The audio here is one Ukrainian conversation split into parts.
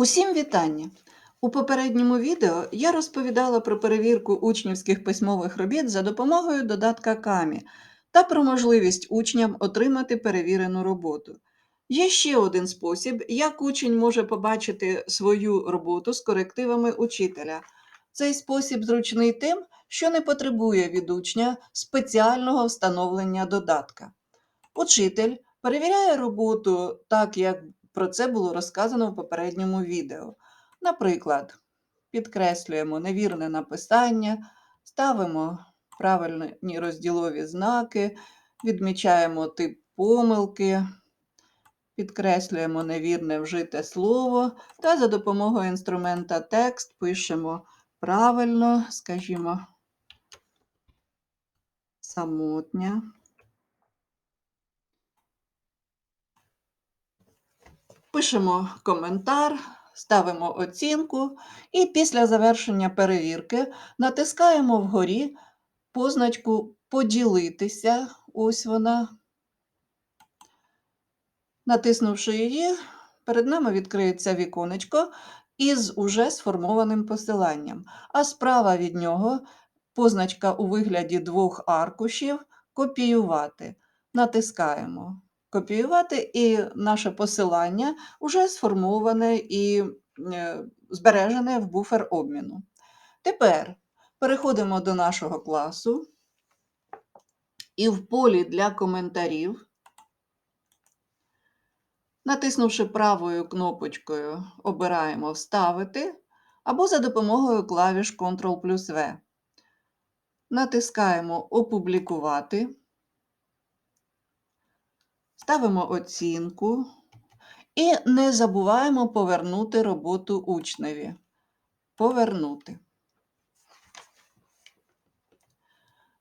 Усім вітання! У попередньому відео я розповідала про перевірку учнівських письмових робіт за допомогою додатка Камі та про можливість учням отримати перевірену роботу. Є ще один спосіб, як учень може побачити свою роботу з корективами учителя. Цей спосіб зручний тим, що не потребує від учня спеціального встановлення додатка. Учитель перевіряє роботу так, як про це було розказано в попередньому відео. Наприклад, підкреслюємо невірне написання, ставимо правильні розділові знаки, відмічаємо тип помилки, підкреслюємо невірне вжите слово та за допомогою інструмента текст пишемо правильно, скажімо, самотня. Пишемо коментар, ставимо оцінку і після завершення перевірки натискаємо вгорі позначку Поділитися. Ось вона. Натиснувши її, перед нами відкриється віконечко із уже сформованим посиланням, а справа від нього позначка у вигляді двох аркушів Копіювати. Натискаємо копіювати, і наше посилання вже сформоване і е, збережене в буфер обміну. Тепер переходимо до нашого класу і в полі для коментарів, натиснувши правою кнопочкою, обираємо Вставити або за допомогою клавіш Ctrl плюс V. Натискаємо Опублікувати. Ставимо оцінку і не забуваємо повернути роботу учневі. Повернути.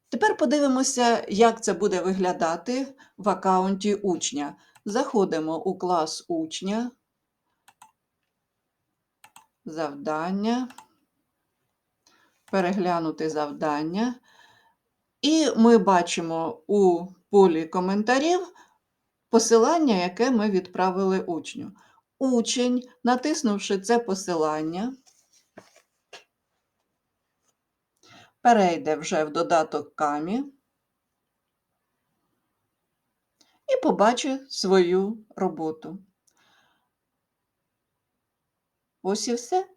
Тепер подивимося, як це буде виглядати в аккаунті учня. Заходимо у клас учня, завдання, переглянути завдання. І ми бачимо у полі коментарів посилання, яке ми відправили учню. Учень, натиснувши це посилання, перейде вже в додаток Камі і побачить свою роботу. Ось і все.